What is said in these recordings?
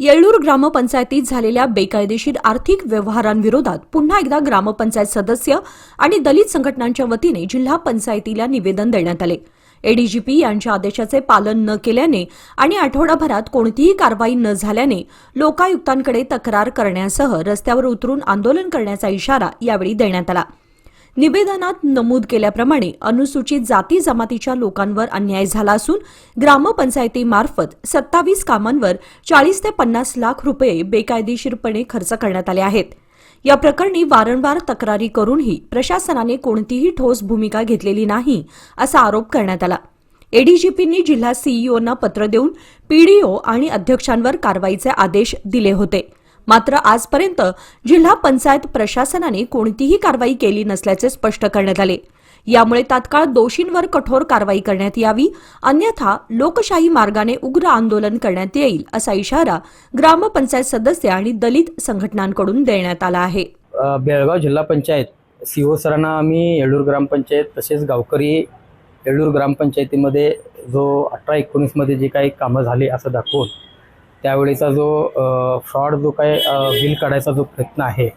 येळूर ग्रामपंचायतीत झालेल्या बेकायदेशीर आर्थिक व्यवहारांविरोधात पुन्हा एकदा ग्रामपंचायत सदस्य आणि दलित संघटनांच्या वतीने जिल्हा पंचायतीला निवेदन देण्यात आले. एडीजीपी यांच्या आदेशाचे पालन न केल्याने आणि आठवडाभरात कोणतीही कारवाई न झाल्याने लोकायुक्तांकडे तक्रार करण्यासह रस्त्यावर उतरून आंदोलन करण्याचा इशारा यावेळी देण्यात आला. निवेदनात नमूद केल्याप्रमाणे अनुसूचित जाती जमातीच्या लोकांवर अन्याय झाला असून ग्रामपंचायतीमार्फत सत्तावीस कामांवर चाळीस ते पन्नास लाख रुपये बेकायदेशीरपणे खर्च करण्यात आले आहेत. या प्रकरणी वारंवार तक्रारी करूनही प्रशासनाने कोणतीही ठोस भूमिका घेतलेली नाही असा आरोप करण्यात आला. एडीजीपींनी जिल्हा सीईओंना पत्र देऊन पीडीओ आणि अध्यक्षांवर कारवाईचे आदेश दिले होते. मात्र आजपर्यंत जिल्हा पंचायत प्रशासनाने कोणतीही कारवाई केली नसल्याचे स्पष्ट करण्यात आले. यामुळे तात्काळ दोषींवर कठोर कारवाई करण्यात यावी अन्यथा लोकशाही मार्गाने उग्र आंदोलन करण्यात येईल असा इशारा ग्रामपंचायत सदस्य आणि दलित संघटनांकडून देण्यात आला आहे. बेळगाव जिल्हा पंचायत सीओ सरांना आम्ही येळूर ग्रामपंचायत तसेच गावकरी येळूर ग्रामपंचायतीमध्ये जो अठरा एकोणीसमध्ये जे काही कामं झाले असं दाखवून त्यावेळेचा जो फ्रॉड जो काही बिल काढायचा जो प्रयत्न आहे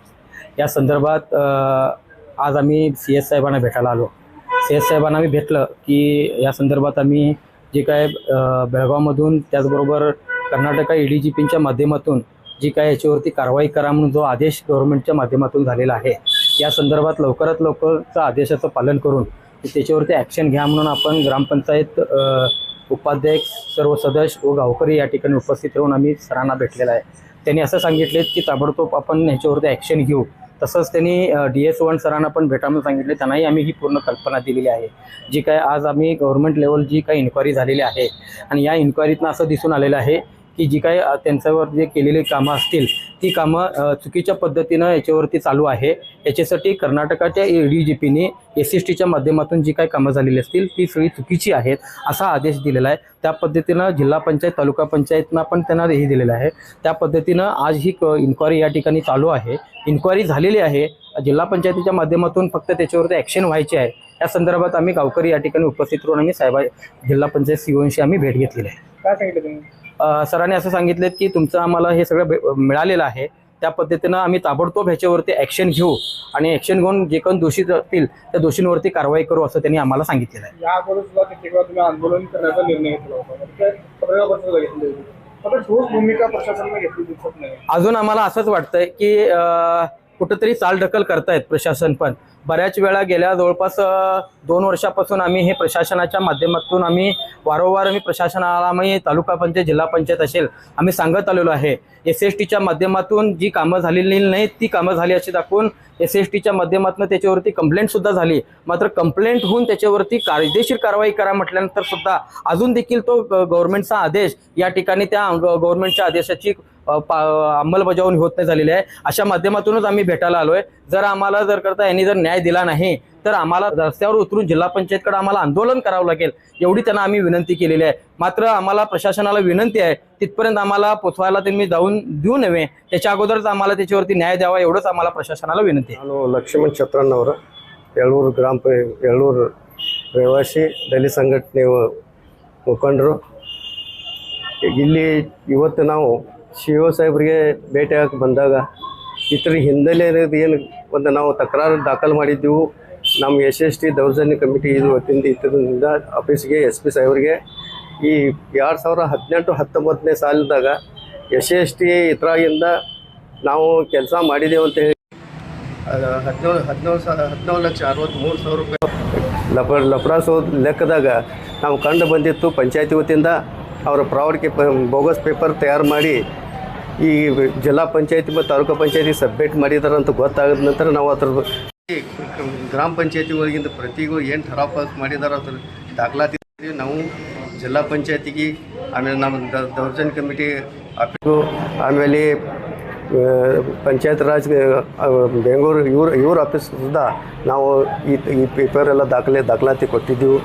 या संदर्भात आज आम्ही सी एस साहेबांना भेटायला आलो. सी एस साहेबांना आम्ही भेटलं की या संदर्भात आम्ही जे काय बेळगावमधून त्याचबरोबर कर्नाटका ई डी जी पीच्या माध्यमातून जी काय याच्यावरती कारवाई करा म्हणून जो आदेश गव्हर्नमेंटच्या माध्यमातून झालेला आहे या संदर्भात लवकरात लवकरचं आदेशाचं पालन करून त्याच्यावरती ॲक्शन घ्या म्हणून आपण ग्रामपंचायत उपाध्यक्ष सर्व सदस्य व गावकरी या ठिकाणी उपस्थित राहून आम्ही सरांना भेटलेला आहे. त्यांनी असं सांगितले की ताबडतोब आपण ह्याच्यावरती ॲक्शन घेऊ. तसंच त्यांनी डी एस वन सरांना पण भेटा सांगितले. त्यांनाही आम्ही ही पूर्ण कल्पना दिलेली आहे. जी काय आज आम्ही गव्हर्नमेंट लेवल जी काही इन्क्वायरी झालेली आहे आणि या इन्क्वायरीतनं असं दिसून आलेलं आहे की जी काही त्यांच्यावर जे केलेली कामं असतील ती कामं चुकीच्या पद्धतीनं याच्यावरती चालू आहे. याच्यासाठी कर्नाटकाच्या ए डी जी पीने एस एस टीच्या माध्यमातून जी काही कामं झालेली असतील ती सगळी चुकीची आहेत असा आदेश दिलेला आहे. त्या पद्धतीनं जिल्हा पंचायत तालुका पंचायतनं पण त्यांना हे दिलेलं आहे. त्या पद्धतीनं आज ही इन्क्वायरी या ठिकाणी चालू आहे. इन्क्वायरी झालेली आहे. जिल्हा पंचायतीच्या माध्यमातून फक्त त्याच्यावरती ॲक्शन व्हायची आहे. या संदर्भात आम्ही गावकरी या ठिकाणी उपस्थित राहून आम्ही साहेबा जिल्हा पंचायत सीओंशी आम्ही भेट घेतलेली आहे. काय सांगितलं तुम्ही? सरांनी असं सांगितलं की तुमचं आम्हाला हे सगळं मिळालेलं आहे. त्या पद्धतीनं आम्ही ताबडतोब ह्याच्यावरती ॲक्शन घेऊ आणि ॲक्शन घेऊन जे कोण दोषी असतील त्या दोषींवरती कारवाई करू असं त्यांनी आम्हाला सांगितलेलं आहे. सुद्धा तुम्ही आंदोलन करण्याचा निर्णय घेतला होता. म्हणजे अजून आम्हाला असंच वाटतंय की कुठंतरी चालढकल करतायत प्रशासन पण. बऱ्याच वेळा गेल्या जवळपास दोन वर्षापासून आम्ही हे प्रशासनाच्या माध्यमातून आम्ही वारंवार आम्ही प्रशासनाला आम्ही तालुका पंचायत जिल्हा पंचायत असेल आम्ही सांगत आलेलो आहे. एस एस टीच्या माध्यमातून जी कामं झालेली नाहीत ती कामं झाली अशी दाखवून एस एस टीच्या माध्यमातून त्याच्यावरती कंप्लेंटसुद्धा झाली. मात्र कंप्लेंट होऊन त्याच्यावरती कायदेशीर कारवाई करा म्हटल्यानंतर सुद्धा अजून देखील तो गव्हर्नमेंटचा आदेश या ठिकाणी त्या गव्हर्नमेंटच्या आदेशाची पा- अंमलबजावणी होत नाही झालेली आहे. अशा माध्यमातूनच आम्ही भेटायला आलो आहे जर आम्हाला जर करता यांनी जर न्याय दिला नाही तर आम्हाला रस्त्यावर उतरून जिल्हा पंचायतकडे आम्हाला आंदोलन करावं लागेल एवढी त्यांना आम्ही विनंती केलेली आहे मात्र आम्हाला प्रशासनाला विनंती आहे तिथपर्यंत आम्हाला पोचवायला त्यांनी जाऊन देऊ नये त्याच्या अगोदरच आम्हाला त्याच्यावरती न्याय द्यावा एवढंच आम्हाला प्रशासनाला विनंती आहे ನಾನು ಲಕ್ಷ್ಮಣ್ ಚತ್ರಣ್ಣವರು ಎಳ್ಳೂರು ಗ್ರಾಮ ಪ ಎಳ್ಳೂರು ರೇವಾಸಿ ದಲಿತ ಸಂಘಟನೆ ಮುಖಂಡರು ಇಲ್ಲಿ ಇವತ್ತು ನಾವು ಸಿ ಒ ಸಾಹೇಬ್ರಿಗೆ ಭೇಟಿಯಾಗಕ್ಕೆ ಬಂದಾಗ ಇತರ ಹಿನ್ನೆಲೆ ಇರೋದು ಏನು? ಒಂದು ನಾವು ತಕರಾರು ದಾಖಲು ಮಾಡಿದ್ದೆವು. ನಮ್ಮ ಎಸ್ ಎಸ್ ಟಿ ದೌರ್ಜನ್ಯ ಕಮಿಟಿ ಇದು ವತಿಯಿಂದ ಇದರಿಂದ ಆಫೀಸ್ಗೆ ಎಸ್ ಪಿ ಸಾಹೇಬ್ರಿಗೆ. ಈ ಎರಡು ಸಾವಿರ ಹದಿನೆಂಟು ಹತ್ತೊಂಬತ್ತನೇ ಸಾಲದಾಗ ಎಸ್ ಎಸ್ ಟಿ ಇತರಾಗಿಂದ ನಾವು ಕೆಲಸ ಮಾಡಿದೆವು ಅಂತ ಹೇಳಿ. ಹದಿನೇಳು ಹದಿನೇಳು ಸಾವಿರ ಹದಿನೇಳು ಲಕ್ಷ ಅರವತ್ತ್ಮೂರು ಸಾವಿರ ರೂಪಾಯಿ. ಲಪ ಲಪಡಾಸೋ ಲೆಕ್ಕದಾಗ ನಾವು ಕಂಡು ಬಂದಿತ್ತು ಪಂಚಾಯತಿ ವತಿಯಿಂದ. ಅವರ ಪ್ರಾವರ್ಟಿ ಬೋಗಸ್ ಪೇಪರ್ ತಯಾರು ಮಾಡಿ ಈ ಜಿಲ್ಲಾ ಪಂಚಾಯತಿ ಮತ್ತು ತಾಲೂಕು ಪಂಚಾಯತಿ ಸಬ್ಮಿಟ್ ಮಾಡಿದಾರೆ ಅಂತ ಗೊತ್ತಾಗದ ನಂತರ ನಾವು ಅದ್ರ ಗ್ರಾಮ ಪಂಚಾಯತಿ ಒಳಗಿಂದ ಪ್ರತಿಗೂ ಏನು ಠರಾವ್ ಪಾಸ್ ಮಾಡಿದಾರೆ ಅದ್ರ ದಾಖಲಾತಿ ನಾವು ಜಿಲ್ಲಾ ಪಂಚಾಯತಿಗೆ, ಆಮೇಲೆ ನಮ್ಮ ದೌರ್ಜನ್ ಕಮಿಟಿ ಆಫೀಸು ಆಮೇಲೆ ಪಂಚಾಯತ್ ರಾಜ್ ಬೆಂಗಳೂರು ಇವ್ರ ಇವ್ರ ಆಫೀಸ್ ನಾವು ಈ ಈ ಪೇಪರ್ ಎಲ್ಲ ದಾಖಲೆ ದಾಖಲಾತಿ ಕೊಟ್ಟಿದ್ದೆವು.